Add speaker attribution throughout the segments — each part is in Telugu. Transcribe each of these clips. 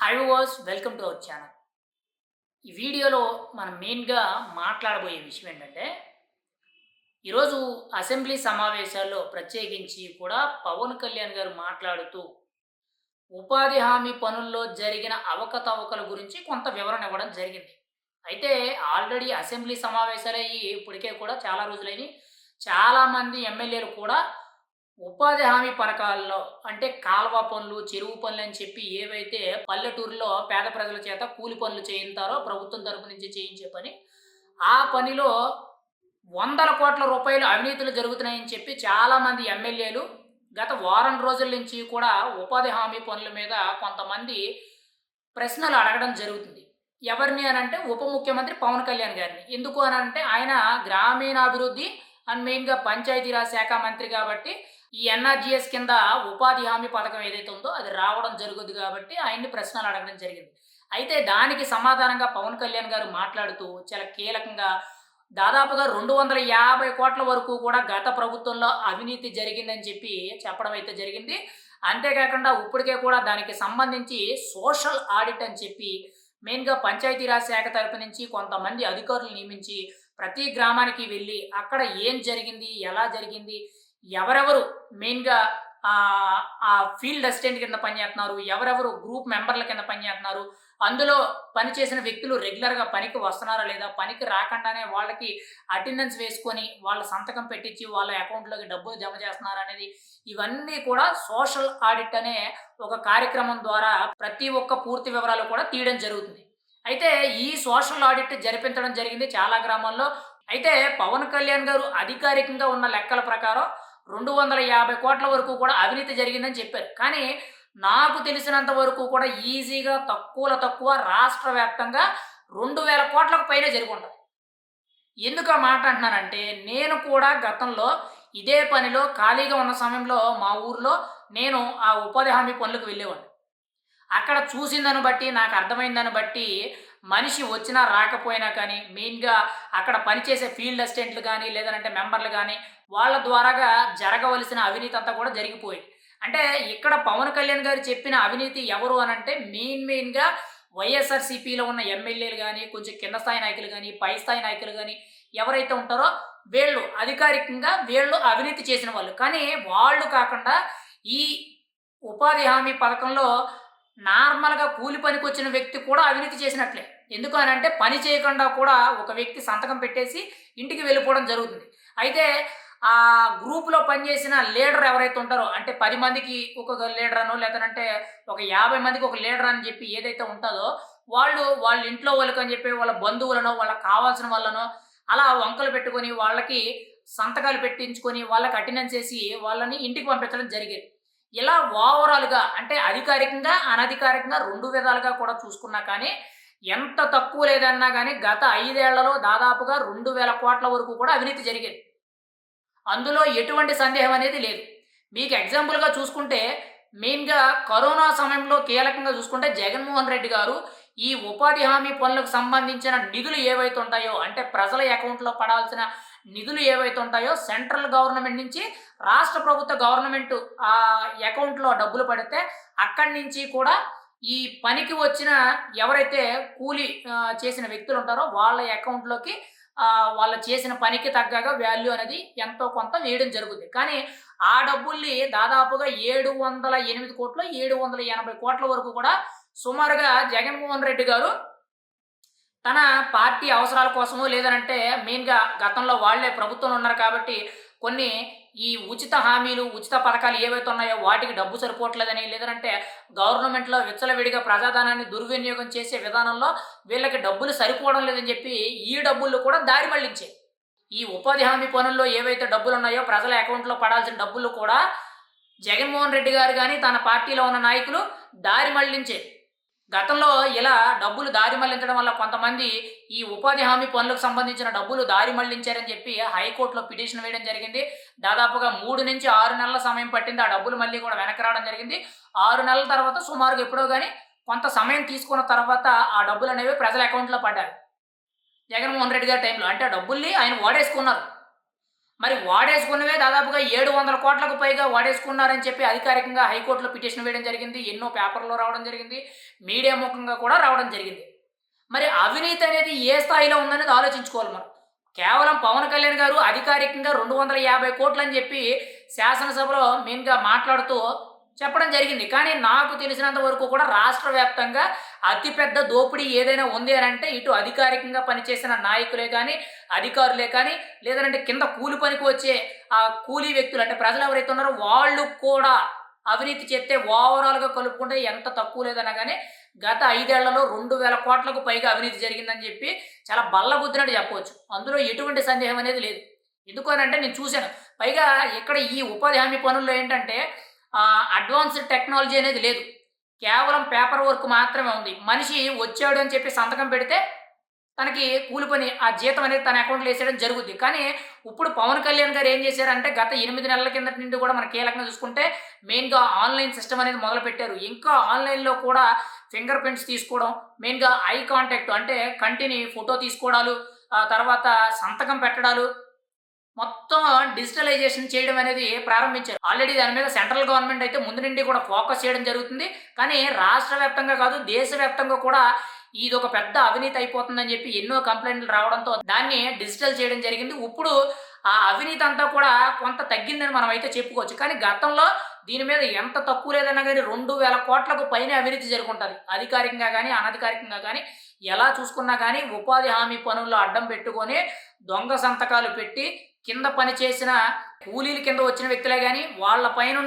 Speaker 1: హై వాస్ వెల్కమ్ టు అవర్ ఛానల్ ఈ వీడియోలో మనం మెయిన్గా మాట్లాడబోయే విషయం ఏంటంటే ఈరోజు అసెంబ్లీ సమావేశాల్లో ప్రత్యేకించి కూడా పవన్ కళ్యాణ్ గారు మాట్లాడుతూ ఉపాధి హామీ పనుల్లో జరిగిన అవకతవకల గురించి కొంత వివరణ ఇవ్వడం జరిగింది. అయితే ఆల్రెడీ అసెంబ్లీ సమావేశాలు అయ్యి ఇప్పటికే కూడా చాలా రోజులైనవి చాలామంది ఎమ్మెల్యేలు కూడా ఉపాధి హామీ పథకాల్లో అంటే కాలువ పనులు చెరువు పనులు అని చెప్పి ఏవైతే పల్లెటూరులో పేద ప్రజల చేత కూలి పనులు చేయించారో ప్రభుత్వం తరపు నుంచి చేయించే పని ఆ పనిలో వందల కోట్ల రూపాయలు అవినీతులు జరుగుతున్నాయని చెప్పి చాలామంది ఎమ్మెల్యేలు గత వారం రోజుల నుంచి కూడా ఉపాధి హామీ పనుల మీద కొంతమంది ప్రశ్నలు అడగడం జరుగుతుంది. ఎవరిని అని అంటే ఉప ముఖ్యమంత్రి పవన్ కళ్యాణ్ గారిని. ఎందుకు అని అంటే ఆయన గ్రామీణాభివృద్ధి అండ్ మెయిన్గా పంచాయతీరాజ్ శాఖ మంత్రి కాబట్టి ఈ ఎన్ఆర్జీఎస్ కింద ఉపాధి హామీ పథకం ఏదైతే ఉందో అది రావడం జరుగుద్ది కాబట్టి ఆయన్ని ప్రశ్నలు అడగడం జరిగింది. అయితే దానికి సమాధానంగా పవన్ కళ్యాణ్ గారు మాట్లాడుతూ చాలా కీలకంగా దాదాపుగా రెండు వందల యాభై కోట్ల వరకు కూడా గత ప్రభుత్వంలో అవినీతి జరిగిందని చెప్పి చెప్పడం అయితే జరిగింది. అంతేకాకుండా ఇప్పటికే కూడా దానికి సంబంధించి సోషల్ ఆడిట్ అని చెప్పి మెయిన్గా పంచాయతీరాజ్ శాఖ తరపు నుంచి కొంతమంది అధికారులు నియమించి ప్రతి గ్రామానికి వెళ్ళి అక్కడ ఏం జరిగింది ఎలా జరిగింది ఎవరెవరు మెయిన్గా ఆ ఫీల్డ్ అసిస్టెంట్ కింద పనిచేస్తున్నారు ఎవరెవరు గ్రూప్ మెంబర్ల కింద పనిచేస్తున్నారు అందులో పనిచేసిన వ్యక్తులు రెగ్యులర్గా పనికి వస్తున్నారా లేదా పనికి రాకుండానే వాళ్ళకి అటెండెన్స్ వేసుకొని వాళ్ళ సంతకం పెట్టించి వాళ్ళ అకౌంట్లోకి డబ్బులు జమ చేస్తున్నారు అనేది ఇవన్నీ కూడా సోషల్ ఆడిట్ అనే ఒక కార్యక్రమం ద్వారా ప్రతి ఒక్క పూర్తి వివరాలు కూడా తీయడం జరుగుతుంది. అయితే ఈ సోషల్ ఆడిట్ జరిపించడం జరిగింది చాలా గ్రామాల్లో. అయితే పవన్ కళ్యాణ్ గారు అధికారికంగా ఉన్న లెక్కల ప్రకారం రెండు వందల యాభై కోట్ల వరకు కూడా అవినీతి జరిగిందని చెప్పారు. కానీ నాకు తెలిసినంత వరకు కూడా ఈజీగా తక్కువలో తక్కువ రాష్ట్ర వ్యాప్తంగా రెండు వేల కోట్లకు పైన జరిగి ఉంటుంది. ఎందుకు ఆ మాట అంటున్నానంటే నేను కూడా గతంలో ఇదే పనిలో ఖాళీగా ఉన్న సమయంలో మా ఊర్లో నేను ఆ ఉపాధి హామీ పనులకు వెళ్ళేవాడిని. అక్కడ చూసిందని బట్టి నాకు అర్థమైందని బట్టి మనిషి వచ్చినా రాకపోయినా కానీ మెయిన్గా అక్కడ పనిచేసే ఫీల్డ్ అసిస్టెంట్లు కానీ లేదంటే మెంబర్లు కానీ వాళ్ళ ద్వారాగా జరగవలసిన అవినీతి అంతా కూడా జరిగిపోయింది. అంటే ఇక్కడ పవన్ కళ్యాణ్ గారు చెప్పిన అవినీతి ఎవరు అని అంటే మెయిన్ మెయిన్గా వైఎస్ఆర్సీపీలో ఉన్న ఎమ్మెల్యేలు కానీ కొంచెం కింద స్థాయి నాయకులు కానీ పై స్థాయి నాయకులు కానీ ఎవరైతే ఉంటారో వీళ్ళు అధికారికంగా వీళ్ళు అవినీతి చేసిన వాళ్ళు. కానీ వాళ్ళు కాకుండా ఈ ఉపాధి హామీ పథకంలో నార్మల్గా కూలి పనికి వచ్చిన వ్యక్తి కూడా అవినీతి చేసినట్లే. ఎందుకు అని అంటే పని చేయకుండా కూడా ఒక వ్యక్తి సంతకం పెట్టేసి ఇంటికి వెళ్ళిపోవడం జరుగుతుంది. అయితే ఆ గ్రూప్లో పనిచేసిన లీడర్ ఎవరైతే ఉంటారో అంటే పది మందికి ఒక్కొక్క లీడర్ అనో లేదంటే ఒక యాభై మందికి ఒక లీడర్ అని చెప్పి ఏదైతే ఉంటుందో వాళ్ళు వాళ్ళ ఇంట్లో వాళ్ళకి అని చెప్పి వాళ్ళ బంధువులనో వాళ్ళకి కావాల్సిన వాళ్ళనో అలా వంకలు పెట్టుకొని వాళ్ళకి సంతకాలు పెట్టించుకొని వాళ్ళకి అటెండెన్స్ చేసి వాళ్ళని ఇంటికి పంపించడం జరిగేది. ఇలా ఓవరాల్గా అంటే అధికారికంగా అనధికారికంగా రెండు విధాలుగా కూడా చూసుకున్నా కానీ ఎంత తక్కువ లేదన్నా కానీ గత ఐదేళ్ళలో దాదాపుగా రెండు వేల కోట్ల వరకు కూడా అవినీతి జరిగింది. అందులో ఎటువంటి సందేహం అనేది లేదు. మీకు ఎగ్జాంపుల్గా చూసుకుంటే మెయిన్గా కరోనా సమయంలో కీలకంగా చూసుకుంటే జగన్మోహన్ రెడ్డి గారు ఈ ఉపాధి హామీ పనులకు సంబంధించిన నిధులు ఏవైతే ఉంటాయో అంటే ప్రజల అకౌంట్లో పడాల్సిన నిధులు ఏవైతే ఉంటాయో సెంట్రల్ గవర్నమెంట్ నుంచి రాష్ట్ర ప్రభుత్వ గవర్నమెంట్ ఆ అకౌంట్లో డబ్బులు పడితే అక్కడి నుంచి కూడా ఈ పనికి వచ్చిన ఎవరైతే కూలి చేసిన వ్యక్తులు ఉంటారో వాళ్ళ అకౌంట్లోకి వాళ్ళు చేసిన పనికి తగ్గగా వాల్యూ అనేది ఎంతో కొంత వేయడం జరుగుతుంది కానీ ఆ డబ్బుల్ని దాదాపుగా ఏడు వందల ఎనిమిది కోట్లు ఏడు వందల ఎనభై కోట్ల వరకు కూడా సుమారుగా జగన్మోహన్ రెడ్డి గారు తన పార్టీ అవసరాల కోసమో లేదనంటే మెయిన్గా గతంలో వాళ్ళే ప్రభుత్వంలో ఉన్నారు కాబట్టి కొన్ని ఈ ఉచిత హామీలు ఉచిత పథకాలు ఏవైతే ఉన్నాయో వాటికి డబ్బు సరిపోవట్లేదని లేదంటే గవర్నమెంట్లో విచ్చలవిడిగా ప్రజాధనాన్ని దుర్వినియోగం చేసే విధానంలో వీళ్ళకి డబ్బులు సరిపోవడం లేదని చెప్పి ఈ డబ్బులు కూడా దారి మళ్ళించే ఈ ఉపాధి హామీ పనుల్లో ఏవైతే డబ్బులు ఉన్నాయో ప్రజల అకౌంట్లో పడాల్సిన డబ్బులు కూడా జగన్మోహన్ రెడ్డి గారు కానీ తన పార్టీలో ఉన్న నాయకులు దారి మళ్ళించే గతంలో ఇలా డబ్బులు దారి మళ్ళించడం వల్ల కొంతమంది ఈ ఉపాధి హామీ పనులకు సంబంధించిన డబ్బులు దారి మళ్ళించారని చెప్పి హైకోర్టులో పిటిషన్ వేయడం జరిగింది. దాదాపుగా మూడు నుంచి ఆరు నెలల సమయం పట్టింది ఆ డబ్బులు మళ్ళీ కూడా వెనక్కి రావడం జరిగింది. ఆరు నెలల తర్వాత సుమారుగా ఎప్పుడో కానీ కొంత సమయం తీసుకున్న తర్వాత ఆ డబ్బులు అనేవి ప్రజల అకౌంట్లో పడ్డారు జగన్మోహన్ రెడ్డి గారి టైంలో. అంటే డబ్బుల్ని ఆయన వాడేసుకున్నారు మరి వాడేసుకున్నవే దాదాపుగా ఏడు వందల కోట్లకు పైగా వాడేసుకున్నారని చెప్పి అధికారికంగా హైకోర్టులో పిటిషన్ వేయడం జరిగింది. ఎన్నో పేపర్లో రావడం జరిగింది. మీడియా ముఖంగా కూడా రావడం జరిగింది. మరి అవినీతి అనేది ఏ స్థాయిలో ఉందనేది ఆలోచించుకోవాలి మనం. కేవలం పవన్ కళ్యాణ్ గారు అధికారికంగా రెండు వందల యాభై కోట్లు అని చెప్పి శాసనసభలో మెయిన్గా మాట్లాడుతూ చెప్పడం జరిగింది. కానీ నాకు తెలిసినంత వరకు కూడా రాష్ట్ర వ్యాప్తంగా అతిపెద్ద దోపిడీ ఏదైనా ఉంది అని అంటే ఇటు అధికారికంగా పనిచేసిన నాయకులే కానీ అధికారులే కానీ లేదంటే కింద కూలి పనికి వచ్చే ఆ కూలీ వ్యక్తులు అంటే ప్రజలు ఎవరైతే ఉన్నారో వాళ్ళు కూడా అవినీతి చేస్తే ఓవరాల్గా కలుపుకుంటే ఎంత తక్కువ లేదన్నా కానీ గత ఐదేళ్ళలో రెండు వేల కోట్లకు పైగా అవినీతి జరిగిందని చెప్పి చాలా బల్లగుద్దినట్టు చెప్పవచ్చు. అందులో ఎటువంటి సందేహం అనేది లేదు. ఎందుకు అని అంటే నేను చూశాను. పైగా ఇక్కడ ఈ ఉపాధి హామీ పనుల్లో ఏంటంటే అడ్వాన్స్డ్ టెక్నాలజీ అనేది లేదు. కేవలం పేపర్ వర్క్ మాత్రమే ఉంది. మనిషి వచ్చాడు అని చెప్పి సంతకం పెడితే తనకి కూలిపని ఆ జీతం అనేది తన అకౌంట్లో వేసేయడం జరుగుద్ది. కానీ ఇప్పుడు పవన్ కళ్యాణ్ గారు ఏం చేశారంటే గత ఎనిమిది నెలల కిందటి నుండి కూడా మన కీలకంగా చూసుకుంటే మెయిన్గా ఆన్లైన్ సిస్టమ్ అనేది మొదలుపెట్టారు. ఇంకా ఆన్లైన్లో కూడా ఫింగర్ ప్రింట్స్ తీసుకోవడం మెయిన్గా ఐ కాంటాక్ట్ అంటే కంటిని ఫోటో తీసుకోవడాలు ఆ తర్వాత సంతకం పెట్టడాలు మొత్తం డిజిటలైజేషన్ చేయడం అనేది ప్రారంభించారు. ఆల్రెడీ దాని మీద సెంట్రల్ గవర్నమెంట్ అయితే ముందు నుండి కూడా ఫోకస్ చేయడం జరుగుతుంది. కానీ రాష్ట్ర వ్యాప్తంగా కాదు దేశవ్యాప్తంగా కూడా ఇది ఒక పెద్ద అవినీతి అయిపోతుందని చెప్పి ఎన్నో కంప్లైంట్లు రావడంతో దాన్ని డిజిటల్ చేయడం జరిగింది. ఇప్పుడు ఆ అవినీతి అంతా కూడా కొంత తగ్గిందని మనం అయితే చెప్పుకోవచ్చు. కానీ గతంలో దీని మీద ఎంత తక్కువ లేదన్నా కానీ రెండు వేల కోట్లకు పైన అవినీతి జరుగుంటుంది. అధికారికంగా కానీ అనధికారికంగా కానీ ఎలా చూసుకున్నా కానీ ఉపాధి హామీ పనుల్లో అడ్డం పెట్టుకొని దొంగ సంతకాలు పెట్టి కింద పనిచేసిన కూలీల కింద వచ్చిన వ్యక్తులే కానీ వాళ్ళ పైన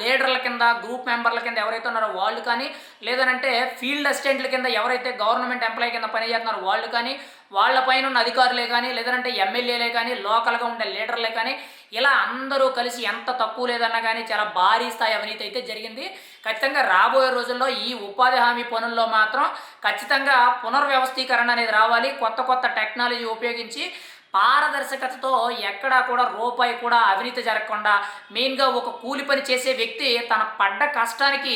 Speaker 1: లీడర్ల కింద గ్రూప్ మెంబర్ల కింద ఎవరైతే ఉన్నారో వాళ్ళు కానీ లేదనంటే ఫీల్డ్ అసిస్టెంట్ల కింద ఎవరైతే గవర్నమెంట్ ఎంప్లాయీ కింద పనిచేస్తున్నారో వాళ్ళు కానీ వాళ్ళ పైన ఉన్న అధికారులే కానీ లేదంటే ఎమ్మెల్యేలే కానీ లోకల్గా ఉండే లీడర్లే కానీ ఇలా అందరూ కలిసి ఎంత తక్కువ లేదన్నా కానీ చాలా భారీ స్థాయి అవినీతి అయితే జరిగింది. ఖచ్చితంగా రాబోయే రోజుల్లో ఈ ఉపాధి హామీ పనుల్లో మాత్రం ఖచ్చితంగా పునర్వ్యవస్థీకరణ అనేది రావాలి. కొత్త కొత్త టెక్నాలజీ ఉపయోగించి పారదర్శకతతో ఎక్కడా కూడా రూపాయి కూడా అవినీతి జరగకుండా మెయిన్గా ఒక కూలి పని చేసే వ్యక్తి తన పడ్డ కష్టానికి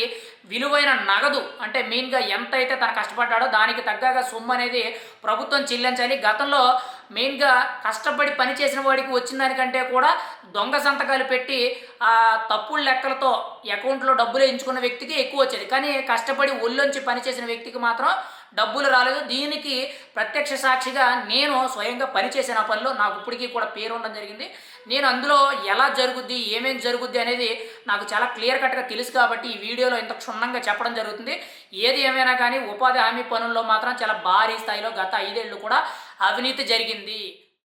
Speaker 1: విలువైన నగదు అంటే మెయిన్గా ఎంత అయితే తను కష్టపడ్డాడో దానికి తగ్గగా సొమ్ము అనేది ప్రభుత్వం చెల్లించాలి. గతంలో మెయిన్గా కష్టపడి పని చేసిన వాడికి వచ్చిన దానికంటే కూడా దొంగ సంతకాలు పెట్టి ఆ తప్పుల లెక్కలతో అకౌంట్లో డబ్బులు ఎంచుకున్న వ్యక్తికి ఎక్కువ వచ్చేది. కానీ కష్టపడి ఒళ్ళొంచి పనిచేసిన వ్యక్తికి మాత్రం డబ్బులు రాలేదు. దీనికి ప్రత్యక్ష సాక్షిగా నేను స్వయంగా పనిచేసిన పనిలో నాకు ఇప్పటికీ కూడా పేరు ఉండడం జరిగింది. నేను అందులో ఎలా జరుగుద్ది ఏమేమి జరుగుద్ది అనేది నాకు చాలా క్లియర్ కట్గా తెలుసు కాబట్టి ఈ వీడియోలో ఇంత క్షుణ్ణంగా చెప్పడం జరుగుతుంది. ఏది ఏమైనా కానీ ఉపాధి హామీ పనుల్లో మాత్రం చాలా భారీ స్థాయిలో గత ఐదేళ్ళు కూడా అవినీతి జరిగింది.